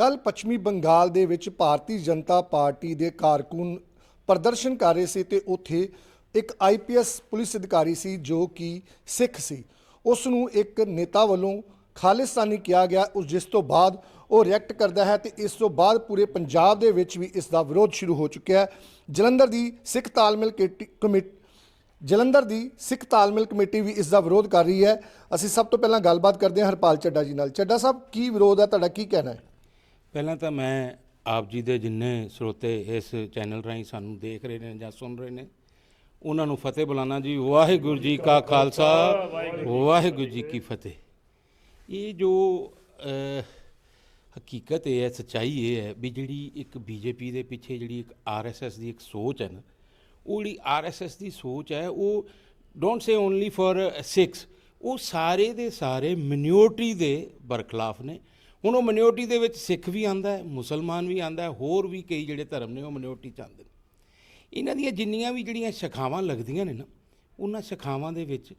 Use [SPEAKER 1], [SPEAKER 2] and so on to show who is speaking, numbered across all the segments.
[SPEAKER 1] ਕੱਲ ਪੱਛਮੀ ਬੰਗਾਲ ਦੇ ਵਿੱਚ ਭਾਰਤੀ ਜਨਤਾ ਪਾਰਟੀ ਦੇ ਕਾਰਕੁਨ ਪ੍ਰਦਰਸ਼ਨ ਕਰ ਰਹੇ ਸੀ ਤੇ ਉੱਥੇ ਇੱਕ ਆਈਪੀਐਸ ਪੁਲਿਸ ਅਧਿਕਾਰੀ ਸੀ ਜੋ ਕਿ ਸਿੱਖ ਸੀ। ਉਸ ਨੂੰ ਇੱਕ ਨੇਤਾ ਵੱਲੋਂ ਖਾਲਿਸਤਾਨੀ ਕਿਹਾ ਗਿਆ, ਉਸ ਜਿਸ ਤੋਂ ਬਾਅਦ ਉਹ ਰਿਐਕਟ ਕਰਦਾ ਹੈ ਤੇ ਇਸ ਤੋਂ ਬਾਅਦ ਪੂਰੇ ਪੰਜਾਬ ਦੇ ਵਿੱਚ ਵੀ ਇਸ ਦਾ ਵਿਰੋਧ ਸ਼ੁਰੂ ਹੋ ਚੁੱਕਿਆ ਹੈ। ਜਲੰਧਰ ਦੀ ਸਿੱਖ ਤਾਲਮੇਲ ਕੇਟੀ- ਕਮੇਟੀ, ਜਲੰਧਰ ਦੀ ਸਿੱਖ ਤਾਲਮੇਲ ਕਮੇਟੀ ਵੀ ਇਸ ਦਾ ਵਿਰੋਧ ਕਰ ਰਹੀ ਹੈ। ਅਸੀਂ ਸਭ ਤੋਂ ਪਹਿਲਾਂ ਗੱਲਬਾਤ ਕਰਦੇ ਹਾਂ ਹਰਪਾਲ ਚੱਡਾ ਜੀ ਨਾਲ। ਚੱਡਾ ਸਾਹਿਬ, ਕੀ ਵਿਰੋਧ ਹੈ? ਤੁਹਾਡਾ ਕੀ ਕਹਿਣਾ ਹੈ?
[SPEAKER 2] ਪਹਿਲਾਂ ਤਾਂ ਮੈਂ ਆਪ ਜੀ ਦੇ ਜਿੰਨੇ ਸਰੋਤੇ ਇਸ ਚੈਨਲ ਰਾਹੀਂ ਸਾਨੂੰ ਦੇਖ ਰਹੇ ਨੇ ਜਾਂ ਸੁਣ ਰਹੇ ਨੇ, ਉਹਨਾਂ ਨੂੰ ਫਤਿਹ ਬੁਲਾਣਾ ਜੀ। ਵਾਹਿਗੁਰੂ ਜੀ ਕਾ ਖਾਲਸਾ, ਵਾਹਿਗੁਰੂ ਜੀ ਕੀ ਫਤਿਹ। ਇਹ ਜੋ ਹਕੀਕਤ ਇਹ ਹੈ, ਸੱਚਾਈ ਇਹ ਹੈ ਵੀ ਜਿਹੜੀ ਇੱਕ ਬੀਜੇਪੀ ਦੇ ਪਿੱਛੇ ਜਿਹੜੀ ਇੱਕ ਆਰਐਸਐਸ ਦੀ ਇੱਕ ਸੋਚ ਹੈ ਨਾ, ਉਹ ਜਿਹੜੀ ਆਰਐਸਐਸ ਦੀ ਸੋਚ ਹੈ, ਉਹ don't say only for six ਉਹ ਸਾਰੇ ਦੇ ਸਾਰੇ ਮਿਨੋਰਟੀ ਦੇ ਬਰਖਲਾਫ ਨੇ। ਹੁਣ ਉਹ ਮਿਨੋਰਟੀ ਦੇ ਵਿੱਚ ਸਿੱਖ ਵੀ ਆਂਦਾ ਹੈ ਮੁਸਲਮਾਨ ਵੀ ਆਂਦਾ ਹੈ ਹੋਰ ਵੀ ਕਈ ਜਿਹੜੇ ਧਰਮ ਨੇ ਉਹ ਮਿਨੋਰਟੀ ਚ ਆਉਂਦੇ ਨੇ। ਇਹਨਾਂ ਦੀਆਂ ਜਿੰਨੀਆਂ ਵੀ ਜਿਹੜੀਆਂ ਸ਼ਾਖਾਵਾਂ ਲੱਗਦੀਆਂ ਨੇ ਨਾ ਉਹਨਾਂ ਸ਼ਾਖਾਵਾਂ ਦੇ ਵਿੱਚ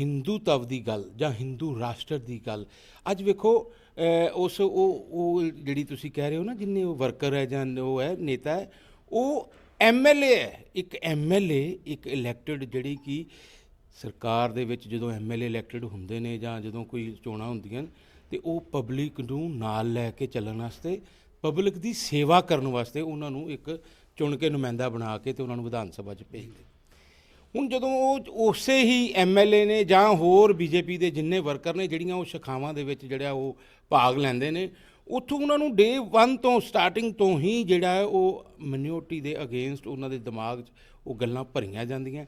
[SPEAKER 2] ਹਿੰਦੂ ਤਵ ਦੀ ਗੱਲ ਜਾਂ ਹਿੰਦੂ ਰਾਸ਼ਟਰ ਦੀ ਗੱਲ ਅੱਜ ਵੇਖੋ ਉਸ ਉਹ ਉਹ ਜਿਹੜੀ ਤੁਸੀਂ ਕਹਿ ਰਹੇ ਹੋ ਨਾ ਜਿੰਨੇ ਉਹ ਵਰਕਰ ਹੈ ਜਾਂ ਉਹ ਹੈ ਨੇਤਾ ਹੈ ਉਹ ਐਮਐਲਏ ਹੈ। ਇੱਕ ਐਮਐਲਏ ਇੱਕ ਇਲੈਕਟਿਡ ਜਿਹੜੀ ਕਿ ਸਰਕਾਰ ਦੇ ਵਿੱਚ ਜਦੋਂ ਐਮਐਲਏ ਇਲੈਕਟਿਡ ਹੁੰਦੇ ਨੇ ਜਾਂ ਜਦੋਂ ਕੋਈ ਚੋਣਾਂ ਹੁੰਦੀਆਂ ਨੇ, ਤੇ ਉਹ ਪਬਲਿਕ ਨੂੰ ਨਾਲ ਲੈ ਕੇ ਚੱਲਣ ਵਾਸਤੇ ਪਬਲਿਕ ਦੀ ਸੇਵਾ ਕਰਨ ਵਾਸਤੇ ਉਹਨਾਂ ਨੂੰ ਇੱਕ ਚੁਣ ਕੇ ਨੁਮਾਇੰਦਾ ਬਣਾ ਕੇ ਤੇ ਉਹਨਾਂ ਨੂੰ ਵਿਧਾਨ ਸਭਾ 'ਚ ਭੇਜਦੇ ਹੁਣ ਜਦੋਂ ਉਹ ਉਸੇ ਹੀ ਐਮਐਲਏ ਨੇ ਜਾਂ ਹੋਰ ਬੀਜੇਪੀ ਦੇ ਜਿੰਨੇ ਵਰਕਰ ਨੇ, ਜਿਹੜੀਆਂ ਉਹ ਸ਼ਾਖਾਵਾਂ ਦੇ ਵਿੱਚ ਜਿਹੜਾ ਉਹ ਭਾਗ ਲੈਂਦੇ ਨੇ, ਉੱਥੋਂ ਉਹਨਾਂ ਨੂੰ ਡੇ 1 ਤੋਂ ਸਟਾਰਟਿੰਗ ਤੋਂ ਹੀ ਜਿਹੜਾ ਉਹ ਮਿਨੋਰਟੀ ਦੇ ਅਗੇਂਸਟ ਉਹਨਾਂ ਦੇ ਦਿਮਾਗ 'ਚ ਉਹ ਗੱਲਾਂ ਭਰੀਆਂ ਜਾਂਦੀਆਂ।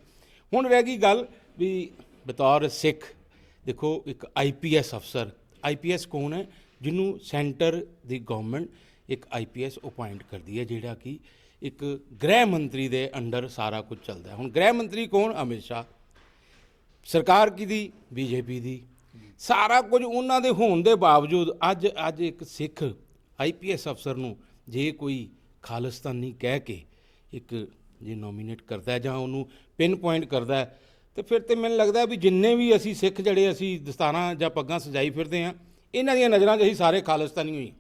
[SPEAKER 2] ਹੁਣ ਰਹਿ ਗਈ ਗੱਲ ਵੀ ਬਤੌਰ ਸਿੱਖ, ਦੇਖੋ ਇੱਕ ਆਈਪੀਐਸ ਅਫਸਰ ਆਈਪੀਐਸ ਕੌਣ ਹੈ, ਜਿਹਨੂੰ ਸੈਂਟਰ ਦੀ ਗਵਰਨਮੈਂਟ ਇੱਕ ਆਈਪੀਐਸ ਅਪਾਇੰਟ ਕਰਦੀ ਹੈ, ਜਿਹੜਾ ਕਿ ਇੱਕ ਗ੍ਰਹਿ ਮੰਤਰੀ ਦੇ ਅੰਡਰ ਸਾਰਾ ਕੁਝ ਚੱਲਦਾ ਹੈ। ਹੁਣ ਗ੍ਰਹਿ ਮੰਤਰੀ ਕੌਣ? ਅਮਿਤ ਸ਼ਾਹ। ਸਰਕਾਰ ਕਿਹਦੀ? ਬੀਜੇਪੀ ਦੀ। ਸਾਰਾ ਕੁਝ ਉਹਨਾਂ ਦੇ ਹੋਣ ਦੇ ਬਾਵਜੂਦ ਅੱਜ ਅੱਜ ਇੱਕ ਸਿੱਖ ਆਈਪੀਐਸ ਅਫਸਰ ਨੂੰ ਜੇ ਕੋਈ ਖਾਲਿਸਤਾਨੀ ਕਹਿ ਕੇ ਇੱਕ ਜੇ ਨੋਮੀਨੇਟ ਕਰਦਾ ਜਾਂ ਉਹਨੂੰ ਪਿਨ ਪੁਆਇੰਟ ਕਰਦਾ ਤੇ ਫਿਰ ਤੇ ਮੈਨੂੰ ਲੱਗਦਾ ਵੀ ਜਿੰਨੇ ਵੀ ਅਸੀਂ ਸਿੱਖ ਜਿਹੜੇ ਅਸੀਂ ਦਸਤਾਰਾਂ ਜਾਂ ਪੱਗਾਂ ਸਜਾਈ ਫਿਰਦੇ ਹਾਂ, ਇਹਨਾਂ ਦੀਆਂ ਨਜ਼ਰਾਂ 'ਚ ਅਸੀਂ ਸਾਰੇ ਖਾਲਿਸਤਾਨੀ ਹੋਈ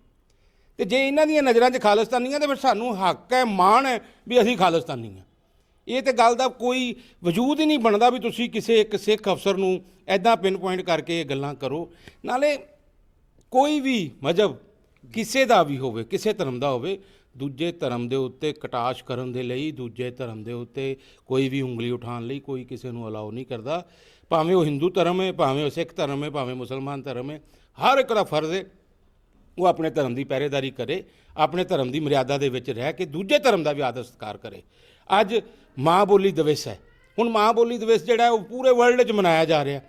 [SPEAKER 2] ਤੇ ਜੇ ਇਹਨਾਂ ਦੀਆਂ ਨਜ਼ਰਾਂ 'ਚ ਖਾਲਿਸਤਾਨੀ ਆ ਤੇ ਫਿਰ ਸਾਨੂੰ ਹੱਕ ਹੈ, ਮਾਣ ਹੈ ਵੀ ਅਸੀਂ ਖਾਲਿਸਤਾਨੀ ਆ ਇਹ ਤੇ ਗੱਲ ਦਾ ਕੋਈ ਵਜੂਦ ਹੀ ਨਹੀਂ ਬਣਦਾ ਵੀ ਤੁਸੀਂ ਕਿਸੇ ਇੱਕ ਸਿੱਖ ਅਫਸਰ ਨੂੰ ਐਦਾਂ ਪਿਨ ਪੁਆਇੰਟ ਕਰਕੇ ਇਹ ਗੱਲਾਂ ਕਰੋ। ਨਾਲੇ ਕੋਈ ਵੀ ਮਜਬ ਕਿਸੇ ਦਾ ਵੀ ਹੋਵੇ, ਕਿਸੇ ਧਰਮ ਦਾ ਹੋਵੇ ਦੂਜੇ ਧਰਮ ਦੇ ਉੱਤੇ ਕਟਾਸ਼ ਕਰਨ ਦੇ ਲਈ, ਦੂਜੇ ਧਰਮ ਦੇ ਉੱਤੇ ਕੋਈ ਵੀ ਉਂਗਲੀ ਉਠਾਉਣ ਲਈ ਕੋਈ ਕਿਸੇ ਨੂੰ ਅਲਾਉ ਨਹੀਂ ਕਰਦਾ। ਭਾਵੇਂ ਉਹ ਹਿੰਦੂ ਧਰਮ ਹੈ, ਭਾਵੇਂ ਉਹ ਸਿੱਖ ਧਰਮ ਹੈ, ਭਾਵੇਂ ਮੁਸਲਮਾਨ ਧਰਮ ਹੈ, ਹਰ ਇੱਕ ਦਾ ਫਰਜ਼ ਹੈ, ਉਹ ਆਪਣੇ ਧਰਮ ਦੀ ਪਹਿਰੇਦਾਰੀ ਕਰੇ, ਆਪਣੇ ਧਰਮ ਦੀ ਮਰਿਆਦਾ ਦੇ ਵਿੱਚ ਰਹਿ ਕੇ ਦੂਜੇ ਧਰਮ ਦਾ ਵੀ ਆਦਰ ਸਤਿਕਾਰ ਕਰੇ। ਅੱਜ ਮਾਂ ਬੋਲੀ ਦਿਵਸ ਹੈ। ਹੁਣ ਮਾਂ ਬੋਲੀ ਦਿਵਸ ਜਿਹੜਾ ਉਹ ਪੂਰੇ ਵਰਲਡ 'ਚ ਮਨਾਇਆ ਜਾ ਰਿਹਾ।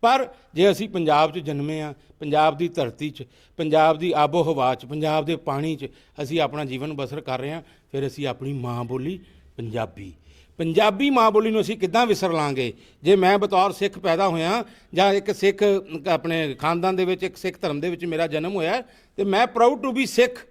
[SPEAKER 2] ਪਰ ਜੇ ਅਸੀਂ ਪੰਜਾਬ 'ਚ ਜਨਮੇ ਆ, ਪੰਜਾਬ ਦੀ ਧਰਤੀ 'ਚ, ਪੰਜਾਬ ਦੀ ਆਬੋ ਹਵਾ 'ਚ, ਪੰਜਾਬ ਦੇ ਪਾਣੀ 'ਚ ਅਸੀਂ ਆਪਣਾ ਜੀਵਨ ਬਸਰ ਕਰ ਰਹੇ ਹਾਂ ਫਿਰ ਅਸੀਂ ਆਪਣੀ ਮਾਂ ਬੋਲੀ ਪੰਜਾਬੀ। ਪੰਜਾਬੀ ਮਾਂ ਬੋਲੀ ਨੂੰ ਅਸੀਂ ਕਿੱਦਾਂ ਵਿਸਰ ਲਾਂਗੇ? ਜੇ ਮੈਂ ਬਤੌਰ ਸਿੱਖ ਪੈਦਾ ਹੋਇਆ, ਜਾਂ ਇੱਕ ਸਿੱਖ, ਆਪਣੇ ਖਾਨਦਾਨ ਦੇ ਵਿੱਚ, ਇੱਕ ਸਿੱਖ ਧਰਮ ਦੇ ਵਿੱਚ ਮੇਰਾ ਜਨਮ ਹੋਇਆ, ਤੇ ਮੈਂ ਪ੍ਰਾਊਡ ਟੂ ਬੀ ਸਿੱਖ।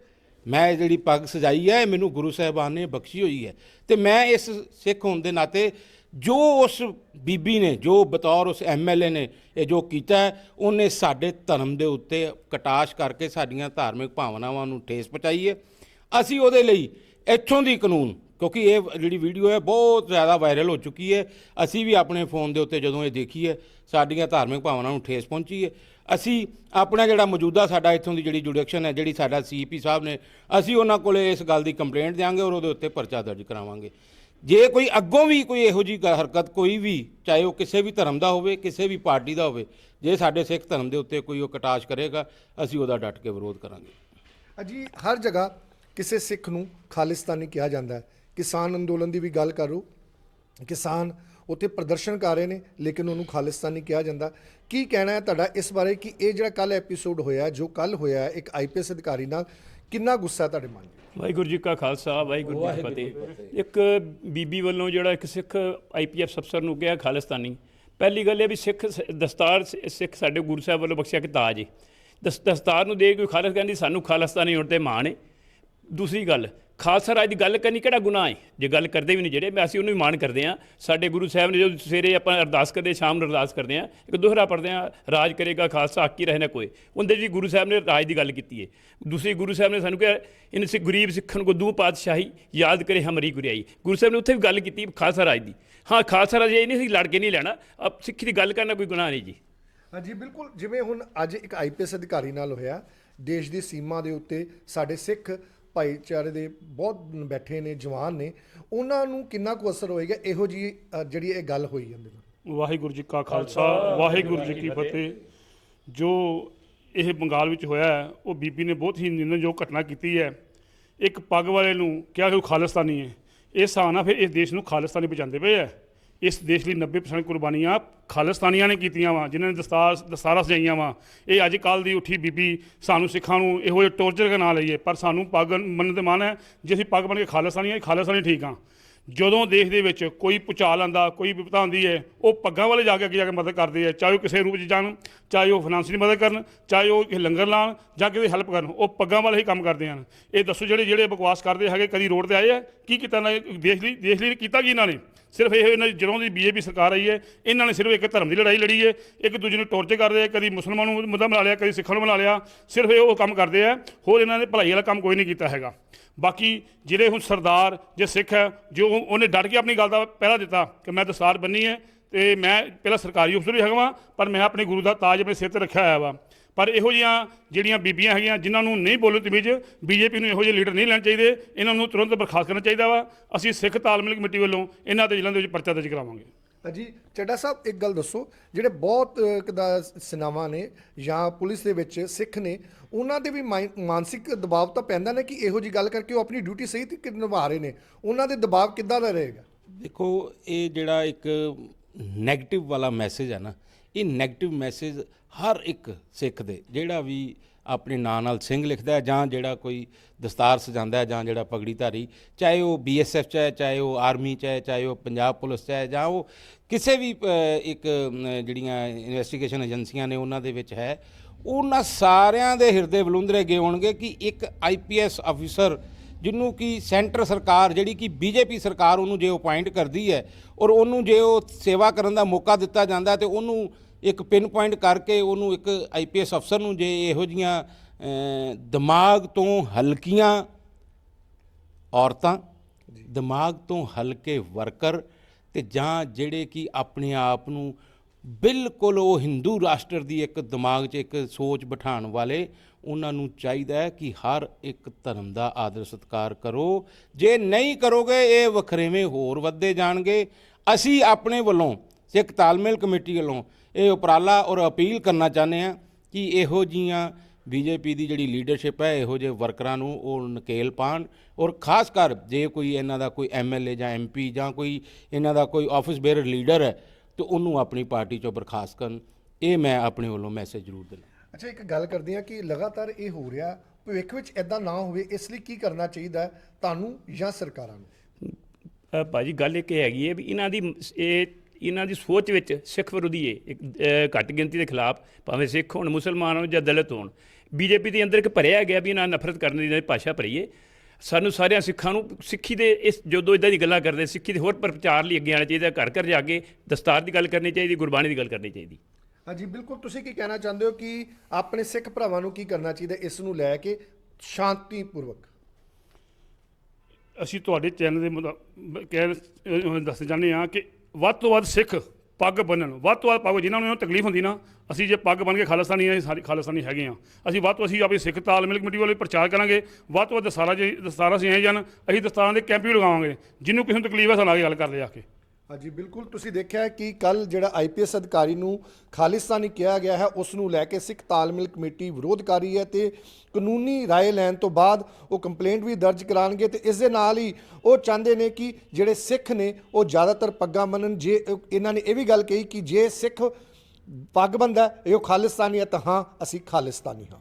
[SPEAKER 2] ਮੈਂ ਜਿਹੜੀ ਪੱਗ ਸਜਾਈ ਹੈ, ਇਹ ਮੈਨੂੰ ਗੁਰੂ ਸਾਹਿਬਾਨ ਨੇ ਬਖਸ਼ੀ ਹੋਈ ਹੈ। ਤੇ ਮੈਂ ਇਸ ਸਿੱਖ ਹੋਣ ਦੇ ਨਾਤੇ ਜੋ ਉਸ ਬੀਬੀ ਨੇ ਜੋ ਬਤੌਰ ਉਸ ਐਮਐਲਏ ਨੇ ਇਹ ਜੋ ਕੀਤਾ ਹੈ, ਉਹਨੇ ਸਾਡੇ ਧਰਮ ਦੇ ਉੱਤੇ ਕਟਾਸ਼ ਕਰਕੇ ਸਾਡੀਆਂ ਧਾਰਮਿਕ ਭਾਵਨਾਵਾਂ ਨੂੰ ਠੇਸ ਪਹੁੰਚਾਈ ਹੈ। ਅਸੀਂ ਉਹਦੇ ਲਈ ਇੱਥੋਂ ਦੀ ਕਾਨੂੰਨ ਕਿਉਂਕਿ ਇਹ ਜਿਹੜੀ ਵੀਡੀਓ ਹੈ ਬਹੁਤ ਜ਼ਿਆਦਾ ਵਾਇਰਲ ਹੋ ਚੁੱਕੀ ਹੈ। ਅਸੀਂ ਵੀ ਆਪਣੇ ਫੋਨ ਦੇ ਉੱਤੇ ਜਦੋਂ ਇਹ ਦੇਖੀ ਹੈ ਸਾਡੀਆਂ ਧਾਰਮਿਕ ਭਾਵਨਾਵਾਂ ਨੂੰ ਠੇਸ ਪਹੁੰਚੀ ਹੈ। ਅਸੀਂ ਆਪਣਾ ਜਿਹੜਾ ਮੌਜੂਦਾ ਸਾਡਾ ਇੱਥੋਂ ਦੀ ਜਿਹੜੀ ਜੁਡੀਕਸ਼ਨ ਹੈ ਜਿਹੜੀ ਸਾਡਾ ਸੀਪੀ ਸਾਹਿਬ ਨੇ ਅਸੀਂ ਉਹਨਾਂ ਕੋਲੇ ਇਸ ਗੱਲ ਦੀ ਕੰਪਲੇਂਟ ਦਿਆਂਗੇ ਔਰ ਉਹਦੇ ਉੱਤੇ ਪਰਚਾ ਦਰਜ ਕਰਾਵਾਂਗੇ। ਜੇ ਕੋਈ ਅੱਗੋਂ ਵੀ ਕੋਈ ਇਹੋ ਜੀ ਹਰਕਤ ਕੋਈ ਵੀ ਚਾਹੇ ਉਹ ਕਿਸੇ ਵੀ ਧਰਮ ਦਾ ਹੋਵੇ ਕਿਸੇ ਵੀ ਪਾਰਟੀ ਦਾ ਹੋਵੇ ਜੇ ਸਾਡੇ ਸਿੱਖ ਧਰਮ ਦੇ ਉੱਤੇ ਕੋਈ ਉਹ ਕਟਾਸ਼ ਕਰੇਗਾ ਅਸੀਂ ਉਹਦਾ ਡਟ ਕੇ ਵਿਰੋਧ ਕਰਾਂਗੇ।
[SPEAKER 1] ਅਜੀ ਹਰ ਜਗ੍ਹਾ ਕਿਸੇ ਸਿੱਖ ਨੂੰ ਖਾਲਿਸਤਾਨੀ ਕਿਹਾ ਜਾਂਦਾ ਹੈ। ਕਿਸਾਨ ਅੰਦੋਲਨ ਦੀ ਵੀ ਗੱਲ ਕਰੋ ਕਿਸਾਨ ਉੱਥੇ ਪ੍ਰਦਰਸ਼ਨ ਕਰ ਰਹੇ ਨੇ ਲੇਕਿਨ ਉਹਨੂੰ ਖਾਲਿਸਤਾਨੀ ਕਿਹਾ ਜਾਂਦਾ ਕੀ ਕਹਿਣਾ ਹੈ ਤੁਹਾਡਾ ਇਸ ਬਾਰੇ? ਕਿ ਇਹ ਜਿਹੜਾ ਕੱਲ ਐਪੀਸੋਡ ਹੋਇਆ ਜੋ ਕੱਲ ਹੋਇਆ ਹੈ, ਇੱਕ ਆਈਪੀਐਸ ਅਧਿਕਾਰੀ ਨਾਲ ਕਿੰਨਾ ਗੁੱਸਾ ਹੈ ਤੁਹਾਡੇ ਮਨ 'ਚ?
[SPEAKER 3] ਵਾਹਿਗੁਰੂ ਜੀ ਕਾ ਖਾਲਸਾ ਵਾਹਿਗੁਰੂ ਜੀ ਕੀ ਫਤਿਹ। ਇੱਕ ਬੀਬੀ ਵੱਲੋਂ ਜਿਹੜਾ ਇੱਕ ਸਿੱਖ ਆਈਪੀਐਫ ਅਫਸਰ ਨੂੰ ਕਿਹਾ ਖਾਲਿਸਤਾਨੀ ਪਹਿਲੀ ਗੱਲ ਇਹ ਵੀ ਸਿੱਖ ਸ- ਦਸਤਾਰ ਸ- ਸਿੱਖ ਸਾਡੇ ਗੁਰੂ ਸਾਹਿਬ ਵੱਲੋਂ ਬਖਸ਼ਿਆ ਕਿ ਤਾਜ ਹੈ ਦਸ ਦਸਤਾਰ ਨੂੰ ਦੇ ਕੇ ਕੋਈ ਖਾਲਿਸ ਕਹਿੰਦੀ ਸਾਨੂੰ ਖਾਲਿਸਤਾਨੀ ਹੋਣ ਤੇ ਮਾਣ ਹੈ ਦੂਸਰੀ ਗੱਲ ਖਾਲਸਾ ਰਾਜ ਦੀ ਗੱਲ ਕਰਨੀ ਕਿਹੜਾ ਗੁਨਾਹ ਹੈ ਜੇ ਗੱਲ ਕਰਦੇ ਵੀ ਨਹੀਂ ਜਿਹੜੇ, ਮੈਂ ਅਸੀਂ ਉਹਨੂੰ ਵੀ ਮਾਣ ਕਰਦੇ ਹਾਂ। ਸਾਡੇ ਗੁਰੂ ਸਾਹਿਬ ਨੇ ਜਦੋਂ ਸਵੇਰੇ ਆਪਾਂ ਅਰਦਾਸ ਕਰਦੇ, ਸ਼ਾਮ ਨੂੰ ਅਰਦਾਸ ਕਰਦੇ ਹਾਂ, ਇੱਕ ਦੋਹਰਾ ਪੜ੍ਹਦੇ ਹਾਂ, ਰਾਜ ਕਰੇਗਾ ਖਾਲਸਾ, ਹੱਕੀ ਰਹੇ ਨਾ ਕੋਈ। ਉਹਦੇ ਜੀ ਗੁਰੂ ਸਾਹਿਬ ਨੇ ਰਾਜ ਦੀ ਗੱਲ ਕੀਤੀ ਹੈ ਦੂਸਰੀ ਗੁਰੂ ਸਾਹਿਬ ਨੇ ਸਾਨੂੰ ਕਿਹਾ ਇਨ ਸੇ ਗਰੀਬ ਸਿੱਖਣ ਕੋ ਦੂ ਪਾਤਸ਼ਾਹੀ ਯਾਦ ਕਰੇ ਹਮਰੀ ਗੁਰਿਆਈ। ਗੁਰੂ ਸਾਹਿਬ ਨੇ ਉੱਥੇ ਵੀ ਗੱਲ ਕੀਤੀ ਖਾਲਸਾ ਰਾਜ ਦੀ। ਹਾਂ, ਖਾਲਸਾ ਰਾਜ ਇਹ ਨਹੀਂ ਸੀ ਲੜ ਕੇ ਨਹੀਂ ਲੈਣਾ। ਅਬ ਸਿੱਖੀ ਦੀ ਗੱਲ ਕਰਨਾ ਕੋਈ ਗੁਨਾਹ ਨਹੀਂ ਜੀ।
[SPEAKER 1] ਹਾਂਜੀ ਬਿਲਕੁਲ। ਜਿਵੇਂ ਹੁਣ ਅੱਜ ਇੱਕ ਆਈਪੀਐਸ ਅਧਿਕਾਰੀ ਨਾਲ ਹੋਇਆ, ਦੇਸ਼ ਦੀ ਸੀਮਾ ਦੇ ਉੱਤੇ ਸਾਡੇ ਸਿੱਖ ਭਾਈਚਾਰੇ ਦੇ ਬਹੁਤ ਬੈਠੇ ਨੇ ਜਵਾਨ ਨੇ ਉਹਨਾਂ ਨੂੰ ਕਿੰਨਾ ਕੁ ਅਸਰ ਹੋਏਗਾ? ਇਹੋ ਜੀ ਜਿਹੜੀ ਇਹ ਗੱਲ ਹੋਈ ਜਾਂਦੀ ਹੈ।
[SPEAKER 4] ਵਾਹਿਗੁਰੂ ਜੀ ਕਾ ਖਾਲਸਾ ਵਾਹਿਗੁਰੂ ਜੀ ਕੀ ਫਤਿਹ। ਜੋ ਇਹ ਬੰਗਾਲ ਵਿੱਚ ਹੋਇਆ ਹੈ, ਉਹ ਬੀਬੀ ਨੇ ਬਹੁਤ ਹੀ ਨਿੰਦਣਯੋਗ ਘਟਨਾ ਕੀਤੀ ਹੈ। ਇੱਕ ਪੱਗ ਵਾਲੇ ਨੂੰ ਕਿਹਾ ਕਿ ਉਹ ਖਾਲਿਸਤਾਨੀ ਹੈ। ਇਹ ਹਿਸਾਬ ਨਾਲ ਫਿਰ ਇਸ ਦੇਸ਼ ਨੂੰ ਖਾਲਿਸਤਾਨੀ ਬਚਾਉਂਦੇ ਪਏ ਹੈ। ਇਸ ਦੇਸ਼ ਲਈ 90% ਕੁਰਬਾਨੀਆਂ ਖਾਲਿਸਤਾਨੀਆਂ ਨੇ ਕੀਤੀਆਂ ਵਾ, ਜਿਨ੍ਹਾਂ ਨੇ ਦਸਤਾਰ, ਦਸਤਾਰਾਂ ਸਜਾਈਆਂ ਵਾ। ਇਹ ਅੱਜ ਕੱਲ ਦੀ ਉੱਠੀ ਬੀਬੀ ਸਾਨੂੰ ਸਿੱਖਾਂ ਨੂੰ ਇਹੋ ਜਿਹੇ ਟੌਰਚਰ ਨਾ ਲਈਏ, ਪਰ ਸਾਨੂੰ ਪੱਗ ਮੰਨਣ ਤੇ ਮਨ ਹੈ, ਜੇ ਅਸੀਂ ਪੱਗ ਬਣ ਕੇ ਖਾਲਿਸਤਾਨੀ ਹਾਂ ਖਾਲਿਸਤਾਨੀ ਠੀਕ ਆ। ਜਦੋਂ ਦੇਸ਼ ਦੇ ਵਿੱਚ ਕੋਈ ਪੁਚਾਲ ਆਂਦਾ ਕੋਈ ਵਿਪਤਾ ਆਉਂਦੀ ਹੈ, ਉਹ ਪੱਗਾਂ ਵਾਲੇ ਜਾ ਕੇ ਅੱਗੇ ਜਾ ਕੇ ਮਦਦ ਕਰਦੇ ਆ, ਚਾਹੇ ਉਹ ਕਿਸੇ ਰੂਪ 'ਚ ਜਾਣ, ਚਾਹੇ ਉਹ ਫਾਈਨਾਂਸ਼ਲੀ ਮਦਦ ਕਰਨ, ਚਾਹੇ ਉਹ ਕਿਸੇ ਲੰਗਰ ਲਾਉਣ ਜਾਂ ਕਿਸੇ ਹੈਲਪ ਕਰਨ, ਉਹ ਪੱਗਾਂ ਵਾਲੇ ਹੀ ਕੰਮ ਕਰਦੇ ਹਨ। ਇਹ ਦੱਸੋ ਜਿਹੜੇ ਜਿਹੜੇ ਬਕਵਾਸ ਕਰਦੇ ਹੈਗੇ, ਕਦੀ ਰੋਡ ਤੇ ਆਏ ਆ? ਕੀ ਕੀਤਾ ਇਹਨਾਂ ਨੇ? ਦੇਸ਼ ਲਈ ਦੇਸ਼ ਲਈ ਕੀਤਾ ਕੀ ਇਹਨਾਂ ਨੇ? ਸਿਰਫ ਇਹ ਇਹਨਾਂ ਦੀ ਜਦੋਂ ਦੀ ਬੀਜੇਪੀ ਸਰਕਾਰ ਆਈ ਹੈ, ਇਹਨਾਂ ਨੇ ਸਿਰਫ ਇੱਕ ਧਰਮ ਦੀ ਲੜਾਈ ਲੜੀ ਹੈ, ਇੱਕ ਦੂਜੇ ਨੂੰ ਟੋਰਚਰ ਕਰਦੇ ਆ, ਕਦੀ ਮੁਸਲਮਾਨ ਨੂੰ ਮੁੱਦਾ ਬਣਾ ਲਿਆ, ਕਦੀ ਸਿੱਖਾਂ ਨੂੰ ਬਣਾ ਲਿਆ, ਸਿਰਫ ਇਹ ਉਹ ਕੰਮ ਕਰਦੇ ਆ, ਹੋਰ ਇਹਨਾਂ ਨੇ ਭਲਾਈ ਵਾਲਾ ਕੰਮ ਕੋਈ ਨਹੀਂ ਕੀਤਾ ਹੈਗਾ। ਬਾਕੀ ਜਿਹੜੇ ਹੁਣ ਸਰਦਾਰ, ਜੇ ਸਿੱਖ ਹੈ, ਜੋ ਉਹਨੇ ਡਟ ਕੇ ਆਪਣੀ ਗੱਲ ਦਾ ਪਹਿਰਾ ਦਿੱਤਾ ਕਿ ਮੈਂ ਦਸਤਾਰ ਬੰਨੀ ਹੈ ਤੇ ਮੈਂ ਪਹਿਲਾਂ ਸਰਕਾਰੀ ਅਫਸਰ ਵੀ ਹੈਗਾ ਵਾਂ, ਪਰ ਮੈਂ ਆਪਣੇ ਗੁਰੂ ਦਾ ਤਾਜ ਆਪਣੇ ਸਿਰ ਤੇ ਰੱਖਿਆ ਹੋਇਆ ਵਾ। ਪਰ ਇਹੋ ਜਿਹੀਆਂ ਜਿਹੜੀਆਂ ਬੀਬੀਆਂ ਹੈਗੀਆਂ, ਜਿਨ੍ਹਾਂ ਨੂੰ ਨਹੀਂ ਬੋਲਣ ਤਮੀਜ਼ ਬੀਜੇਪੀ ਨੂੰ ਇਹੋ ਜਿਹੇ ਲੀਡਰ ਨਹੀਂ ਲੈਣੇ ਚਾਹੀਦੇ, ਇਹਨਾਂ ਨੂੰ ਤੁਰੰਤ ਬਰਖਾਸਤ ਕਰਨਾ ਚਾਹੀਦਾ ਵਾ। ਅਸੀਂ ਸਿੱਖ ਤਾਲਮੇਲ ਕਮੇਟੀ ਵੱਲੋਂ ਇਹਨਾਂ ਦੇ ਜ਼ਿਲ੍ਹਿਆਂ ਦੇ ਵਿੱਚ ਪਰਚਾ ਦਰਜ ਕਰਾਵਾਂਗੇ।
[SPEAKER 1] ਜੀ ਚੱਡਾ ਸਾਹਿਬ ਇੱਕ ਗੱਲ ਦੱਸੋ ਜਿਹੜੇ ਬਹੁਤ ਅ, ਕਦਾ ਸੇਨਾਵਾਂ ਨੇ ਜਾਂ ਪੁਲਿਸ ਦੇ ਵਿੱਚ ਸਿੱਖ ਨੇ ਉਹਨਾਂ ਦੇ ਵੀ ਮਾਈ- ਮਾਨਸਿਕ ਦਬਾਅ ਤਾਂ ਪੈਂਦਾ ਨਾ ਕਿ ਇਹੋ ਜੀ ਗੱਲ ਕਰਕੇ ਉਹ ਆਪਣੀ ਡਿਊਟੀ ਸਹੀ ਤਰੀਕੇ ਨਿਭਾ ਰਹੇ ਨੇ? ਉਹਨਾਂ ਦੇ ਦਬਾਅ ਕਿੱਦਾਂ ਦਾ ਰਹੇਗਾ?
[SPEAKER 2] ਦੇਖੋ ਇਹ ਜਿਹੜਾ ਇੱਕ 네ਗੇਟਿਵ ਵਾਲਾ ਮੈਸੇਜ ਹੈ ਨਾ ਇਹ 네ਗੇਟਿਵ ਮੈਸੇਜ ਹਰ ਇੱਕ ਸਿੱਖ ਦੇ ਜਿਹੜਾ ਵੀ ਆਪਣੇ ਨਾਂ ਨਾਲ ਸਿੰਘ ਲਿਖਦਾ ਹੈ ਜਾਂ ਜਿਹੜਾ ਕੋਈ ਦਸਤਾਰ ਸਜਾਉਂਦਾ ਹੈ ਜਾਂ ਜਿਹੜਾ ਪਗੜੀ ਧਾਰੀ ਚਾਹੇ ਉਹ ਬੀਐਸਐਫ ਚ ਹੈ, ਚਾਹੇ ਉਹ ਆਰਮੀ ਚ ਹੈ, ਚਾਹੇ ਉਹ ਪੰਜਾਬ ਪੁਲਿਸ ਚ ਹੈ, ਜਾਂ ਉਹ ਕਿਸੇ ਵੀ ਇੱਕ ਜਿਹੜੀਆਂ ਇਨਵੈਸਟੀਗੇਸ਼ਨ ਏਜੰਸੀਆਂ ਨੇ ਉਹਨਾਂ ਦੇ ਵਿੱਚ ਹੈ, ਉਹਨਾਂ ਸਾਰਿਆਂ ਦੇ ਹਿਰਦੇ ਬਲੁੰਦਰੇ ਗਏ ਹੋਣਗੇ ਕਿ ਇੱਕ ਆਈਪੀਐਸ ਅਫੀਸਰ ਜਿਹਨੂੰ ਕਿ ਸੈਂਟਰ ਸਰਕਾਰ, ਜਿਹੜੀ ਕਿ ਬੀਜੇਪੀ ਸਰਕਾਰ ਉਹਨੂੰ ਜੇ ਅਪਾਇੰਟ ਕਰਦੀ ਹੈ ਔਰ ਉਹਨੂੰ ਜੇ ਉਹ ਸੇਵਾ ਕਰਨ ਦਾ ਮੌਕਾ ਦਿੱਤਾ ਜਾਂਦਾ ਤੇ ਉਹਨੂੰ ਇੱਕ ਪਿਨ ਪੁਆਇੰਟ ਕਰਕੇ ਉਹਨੂੰ ਇੱਕ ਆਈਪੀਐਸ ਅਫਸਰ ਨੂੰ ਜੇ ਇਹੋ ਜੀਆਂ ਦਿਮਾਗ ਤੋਂ ਹਲਕੀਆਂ ਔਰਤਾਂ ਦਿਮਾਗ ਤੋਂ ਹਲਕੇ ਵਰਕਰ ਤੇ ਜਾਂ ਜਿਹੜੇ ਕਿ ਆਪਣੇ ਆਪ ਨੂੰ ਬਿਲਕੁਲ ਉਹ ਹਿੰਦੂ ਰਾਸ਼ਟਰ ਦੀ ਇੱਕ ਦਿਮਾਗ 'ਚ ਇੱਕ ਸੋਚ ਬਿਠਾਉਣ ਵਾਲੇ ਉਹਨਾਂ ਨੂੰ ਚਾਹੀਦਾ ਹੈ ਕਿ ਹਰ ਇੱਕ ਧਰਮ ਦਾ ਆਦਰ ਸਤਿਕਾਰ ਕਰੋ। ਜੇ ਨਹੀਂ ਕਰੋਗੇ ਇਹ ਵਖਰੇਵੇਂ ਹੋਰ ਵੱਧਦੇ ਜਾਣਗੇ। ਅਸੀਂ ਆਪਣੇ ਵੱਲੋਂ ਸਿੱਖ ਤਾਲਮੇਲ ਕਮੇਟੀ ਵੱਲੋਂ ਇਹ ਉਪਰਾਲਾ ਔਰ ਅਪੀਲ ਕਰਨਾ ਚਾਹੁੰਦੇ ਹਾਂ ਕਿ ਇਹੋ ਜੀਆਂ ਬੀਜੇਪੀ ਦੀ ਜਿਹੜੀ ਲੀਡਰਸ਼ਿਪ ਹੈ ਇਹੋ ਜਿਹੇ ਵਰਕਰਾਂ ਨੂੰ ਉਹ ਨਕੇਲ ਪਾਣ ਔਰ ਖਾਸ ਕਰ ਜੇ ਕੋਈ ਇਹਨਾਂ ਦਾ ਕੋਈ ਐਮਐਲਏ ਜਾਂ ਐਮਪੀ ਜਾਂ ਕੋਈ ਇਹਨਾਂ ਦਾ ਕੋਈ ਆਫਿਸ ਬੇਅਰ ਲੀਡਰ ਹੈ ਤੇ ਉਹਨੂੰ ਆਪਣੀ ਪਾਰਟੀ ਚੋਂ ਬਰਖਾਸਤ ਕਰਨ। ਇਹ ਮੈਂ ਆਪਣੇ ਵੱਲੋਂ ਮੈਸੇਜ ਜ਼ਰੂਰ ਦਿੰਦਾ
[SPEAKER 1] ਅੱਛਾ ਇੱਕ ਗੱਲ ਕਰਦੇ ਆ ਕਿ ਲਗਾਤਾਰ ਇਹ ਹੋ ਰਿਹਾ ਭਵਿੱਖ ਵਿੱਚ ਐਦਾਂ ਨਾ ਹੋਵੇ ਇਸ ਲਈ ਕੀ ਕਰਨਾ ਚਾਹੀਦਾ ਤੁਹਾਨੂੰ ਜਾਂ ਸਰਕਾਰਾਂ ਨੂੰ?
[SPEAKER 3] ਭਾਜੀ ਗੱਲ ਇੱਕ ਇਹ ਹੈਗੀ ਹੈ ਵੀ ਇਹਨਾਂ ਦੀ ਇਹ ਇਹਨਾਂ ਦੀ ਸੋਚ ਵਿੱਚ ਸਿੱਖ ਵਿਰੋਧੀ ਹੈ ਇੱਕ ਘੱਟ ਗਿਣਤੀ ਦੇ ਖਿਲਾਫ ਭਾਵੇਂ ਸਿੱਖ ਹੋਣ ਮੁਸਲਮਾਨ ਹੋਣ ਜਾਂ ਦਲਿਤ ਹੋਣ ਬੀਜੇਪੀ ਦੇ ਅੰਦਰ ਇੱਕ ਭਰਿਆ ਗਿਆ ਵੀ ਇਹਨਾਂ ਨਫ਼ਰਤ ਕਰਨ ਦੀ ਭਾਸ਼ਾ ਭਰੀ ਹੈ ਸਾਨੂੰ ਸਾਰਿਆਂ ਸਿੱਖਾਂ ਨੂੰ ਸਿੱਖੀ ਦੇ ਇਸ ਜਦੋਂ ਇਦਾਂ ਦੀ ਗੱਲਾਂ ਕਰਦੇ ਸਿੱਖੀ ਦੇ ਹੋਰ ਪ੍ਰਚਾਰ ਲਈ ਅੱਗੇ ਆਉਣਾ ਚਾਹੀਦਾ ਘਰ ਘਰ ਜਾ ਕੇ ਦਸਤਾਰ ਦੀ ਗੱਲ ਕਰਨੀ ਚਾਹੀਦੀ ਗੁਰਬਾਣੀ ਦੀ ਗੱਲ ਕਰਨੀ ਚਾਹੀਦੀ।
[SPEAKER 1] ਹਾਂਜੀ ਬਿਲਕੁਲ ਤੁਸੀਂ ਕੀ ਕਹਿਣਾ ਚਾਹੁੰਦੇ ਹੋ ਕਿ ਆਪਣੇ ਸਿੱਖ ਭਰਾਵਾਂ ਨੂੰ ਕੀ ਕਰਨਾ ਚਾਹੀਦਾ ਇਸ ਨੂੰ ਲੈ ਕੇ ਸ਼ਾਂਤੀਪੂਰਵਕ?
[SPEAKER 4] ਅਸੀਂ ਤੁਹਾਡੇ ਚੈਨਲ ਦੇ ਕਹਿ ਦੱਸਣਾ ਚਾਹੁੰਦੇ ਹਾਂ ਕਿ ਵੱਧ ਤੋਂ ਵੱਧ ਸਿੱਖ ਪੱਗ ਬੰਨਣ। ਵੱਧ ਤੋਂ ਵੱਧ ਪੱਗ ਜਿਨ੍ਹਾਂ ਨੂੰ ਤਕਲੀਫ ਹੁੰਦੀ ਨਾ, ਅਸੀਂ ਜੇ ਪੱਗ ਬੰਨ ਕੇ ਖਾਲਸਾਨੀ ਆ ਸਾਰੇ ਖਾਲਸਾਨੀ ਹੈਗੇ ਆ। ਅਸੀਂ ਵੱਧ ਤੋਂ ਅਸੀਂ ਆਪਣੀ ਸਿੱਖ ਤਾਲਮੇਲ ਕਮੇਟੀ ਵਾਲੇ ਪ੍ਰਚਾਰ ਕਰਾਂਗੇ। ਵੱਧ ਤੋਂ ਵੱਧ ਦਸਤਾਰਾਂ ਜੇ ਦਸਤਾਰਾਂ ਅਸੀਂ ਆਏ ਜਾਣ, ਅਸੀਂ ਦਸਤਾਰਾਂ ਦੇ ਕੈਂਪ ਵੀ ਲਗਾਵਾਂਗੇ। ਜਿਹਨੂੰ ਕਿਸੇ ਨੂੰ ਤਕਲੀਫ ਹੈ ਸਾਨੂੰ ਆ ਕੇ ਗੱਲ ਕਰ ਲਿਆ ਕੇ।
[SPEAKER 1] ਹਾਂਜੀ ਬਿਲਕੁਲ ਤੁਸੀਂ ਦੇਖਿਆ ਹੈ ਕਿ ਕੱਲ ਜਿਹੜਾ ਆਈਪੀਐਸ ਅਧਿਕਾਰੀ ਨੂੰ ਖਾਲਿਸਤਾਨੀ ਕਿਹਾ ਗਿਆ ਹੈ ਉਸ ਨੂੰ ਲੈ ਕੇ ਸਿੱਖ ਤਾਲਮੇਲ ਕਮੇਟੀ ਵਿਰੋਧ ਕਰ ਰਹੀ ਹੈ ਤੇ ਕਾਨੂੰਨੀ رائے ਲੈਣ ਤੋਂ ਬਾਅਦ ਉਹ ਕੰਪਲੇਂਟ ਵੀ ਦਰਜ ਕਰਾਣਗੇ ਤੇ ਇਸ ਦੇ ਨਾਲ ਹੀ ਉਹ ਚਾਹੁੰਦੇ ਨੇ ਕਿ ਜਿਹੜੇ ਸਿੱਖ ਨੇ ਉਹ ਜ਼ਿਆਦਾਤਰ ਪੱਗਾਂ ਮੰਨਣ ਜੇ ਇਹਨਾਂ ਨੇ ਇਹ ਵੀ ਗੱਲ ਕਹੀ ਕਿ ਜੇ ਸਿੱਖ ਪੱਗ ਬੰਦਾ ਹੈ, ਇਹ ਉਹ ਖਾਲਿਸਤਾਨੀ ਹੈ ਤਾਂ ਹਾਂ ਅਸੀਂ ਖਾਲਿਸਤਾਨੀ ਹਾਂ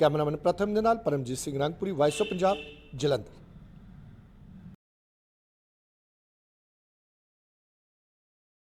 [SPEAKER 1] ਕੈਮਰਾਮੈਨ ਪ੍ਰਥਮ ਦੇ ਨਾਲ ਪਰਮਜੀਤ ਸਿੰਘ ਰੰਗਪੁਰੀ ਵਾਇਸ ਆਫ ਪੰਜਾਬ ਜਲੰਧਰ